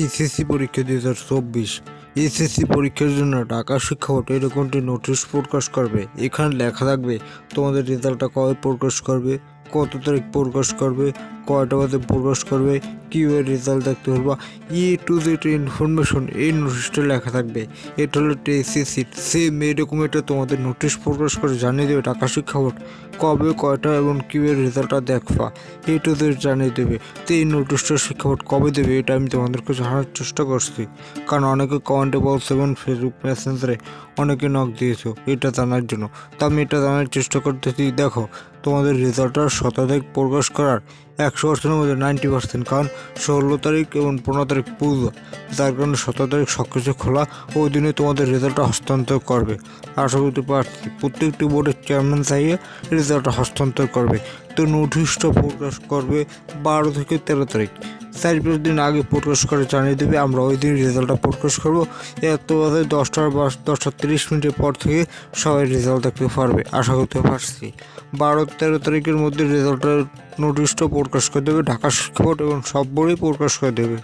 HSC পরীক্ষা দুই হাজার চব্বিশ। এইচএসসি পরীক্ষার জন্য ঢাকা শিক্ষা বোর্ড এরকম একটি নোটিশ প্রকাশ করবে। এখানে লেখা থাকবে, তোমাদের রেজাল্টটা কবে প্রকাশ করবে? কত তারিখ প্রকাশ করবে, কয়টা বাজে প্রকাশ করবে, কীভাবে রেজাল্ট দেখতে পারবা ই টু জেড ইনফরমেশন এই নোটিশটা লেখা থাকবে। এটা হলো টেসিসি সেম এরকম এটা তোমাদের নোটিশ প্রকাশ করে জানিয়ে দেবে ঢাকা শিক্ষা বোর্ড কবে, কয়টা এবং কীভাবে রেজাল্টটা দেখবা। এ টু জেড জানিয়ে দেবে। তো এই নোটিশটা শিক্ষা বোর্ড কবে দেবে এটা আমি তোমাদেরকে জানার চেষ্টা করছি। কারণ অনেকে কমেন্টে বলছে এবং ফেসবুক মেসেঞ্জারে অনেকে নক দিয়েছ, এটা জানার জন্য। তা আমি এটা জানার চেষ্টা করতেছি, দেখো, তোমাদের রেজাল্টটা প্রবেশ প্রকাশ করার একশো পার্সেন্টের মধ্যে নাইনটি পার্সেন্ট কারণ ষোলো তারিখ এবং পনেরো তারিখ পূর্ব, যার কারণে সতেরো তারিখ সব কিছু খোলা ওই দিনে তোমাদের রেজাল্টটা হস্তান্তর করবে। আশা করতে পারছি প্রত্যেকটি বোর্ডের চেয়ারম্যান চাইয়ে রেজাল্টটা হস্তান্তর করবে। তো নোটিশটা প্রকাশ করবে বারো থেকে তেরো তারিখ। চার পাঁচ দিন আগে প্রকাশ করে জানিয়ে দেবে, আমরা ওই দিন রেজাল্টটা প্রকাশ করব। এত বাজে দশটার বা দশটা তিরিশ মিনিটের পর থেকে সবাই রেজাল্ট দেখতে পারবে, আশা করতে পারছি। বারো তেরো তারিখের মধ্যে রেজাল্টের নোটিশটা প্রকাশ করে দেবে, ঢাকা শিক্ষা বোর্ড এবং সব বোর্ডেই প্রকাশ করে দেবে।